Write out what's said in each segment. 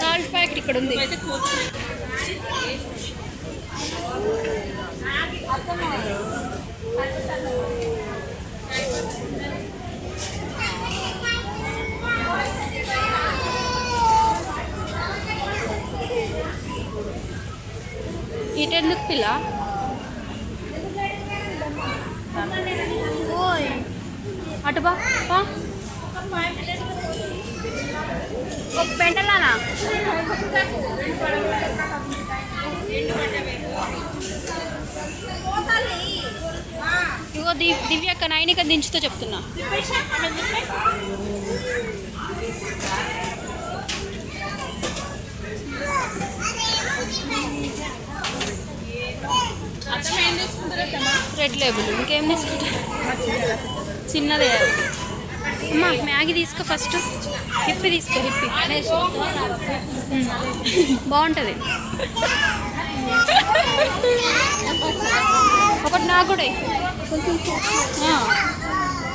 Salt packet ఇక్కడ ఉంది. ఇటెందుకు పిల్ల? అటు బా పెంటలానా ఇగో దివ్ దివ్యక్క నైనిక దించుతో చెప్తున్నా. రెడ్ లేబుల్ ఇంకేం తీసుకుంటా చిన్నదే అమ్మా మ్యాగీ తీసుకో ఫస్ట్. హిప్పి తీసుకో హిప్పి. బాగుంటుంది. ఒకటి నాకు కూడా.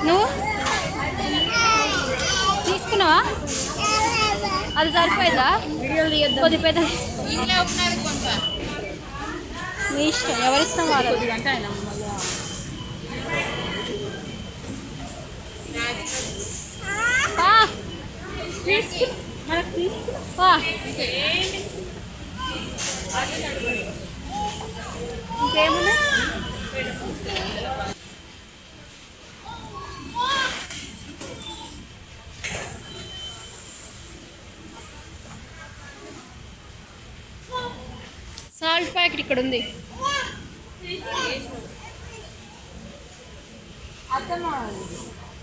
నువ్వు? తీసుకున్నావా? అది సరిపోయిందా? కొద్ది పెద్ద మీ ఇష్టం ఎవరిష్టం వాళ్ళది అంటే ఆయన మళ్ళా పా. పా. ఇంకేమున్నాయి సాల్ట్ ప్యాకెట్ ఇక్కడ ఉంది.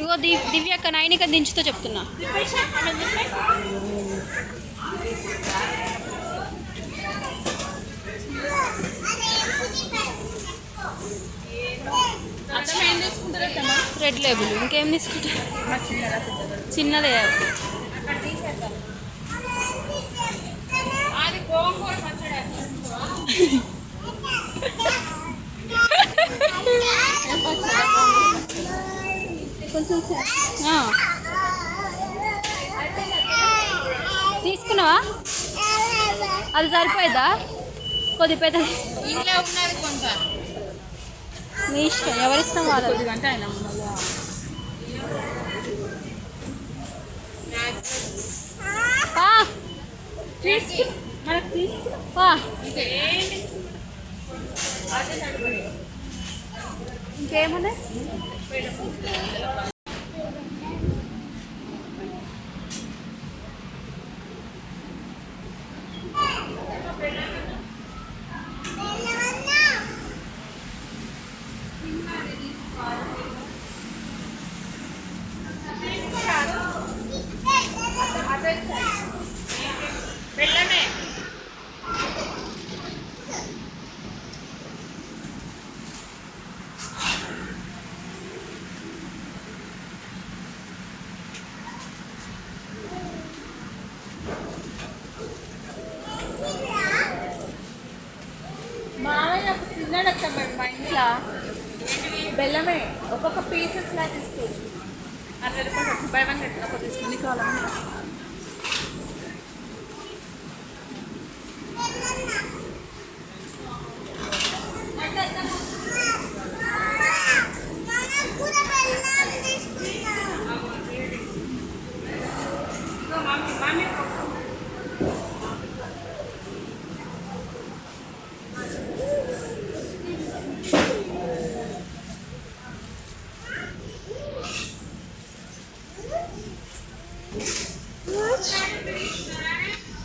ఇగో దివ్ దివ్యక్క నైనిక దించుతో చెప్తున్నా. రెడ్ లేబుల్ ఇంకేం తీసుకుంటారు? చిన్నదే అది. తీసుకున్నావా? అది సరిపోయిందా? కొద్ది పెద్ద ఇంట్లో ఉన్నది కొంత. మీ ఇష్టం ఎవరిష్టం అంటే ఆయన. ఏంటి? ఇంకేమున్నాయి వెళ్ళమే మామయ్య తిన్నాడు అక్క మేము మా ఇంట్లో. బెల్లమే. ఒక్కొక్క పీసెస్ లా తీసుకోవచ్చు అట్లా రూపాయలు బై వన్ గెట్ ఒక తీసుకుని కావాలన్నా తీసుకున్నా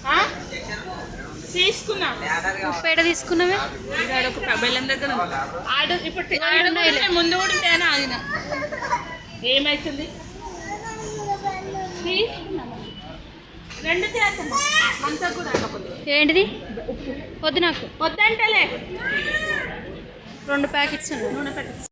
ఆ? తీసుకున్నా. ఉప్పేట తీసుకున్నావే? ఇక్కడ ఒక బెల్లం దగ్గర. ఆడు ఇప్పుడు ముందు కూడా ఉంటేనే ఆగిన. ఏమవుతుంది తీసుకున్నాము రెండు అంతా కూడా ఏంటిది? వద్దు నాకు. వద్దంటలే. రెండు ప్యాకెట్స్ నూనె పెట్టి.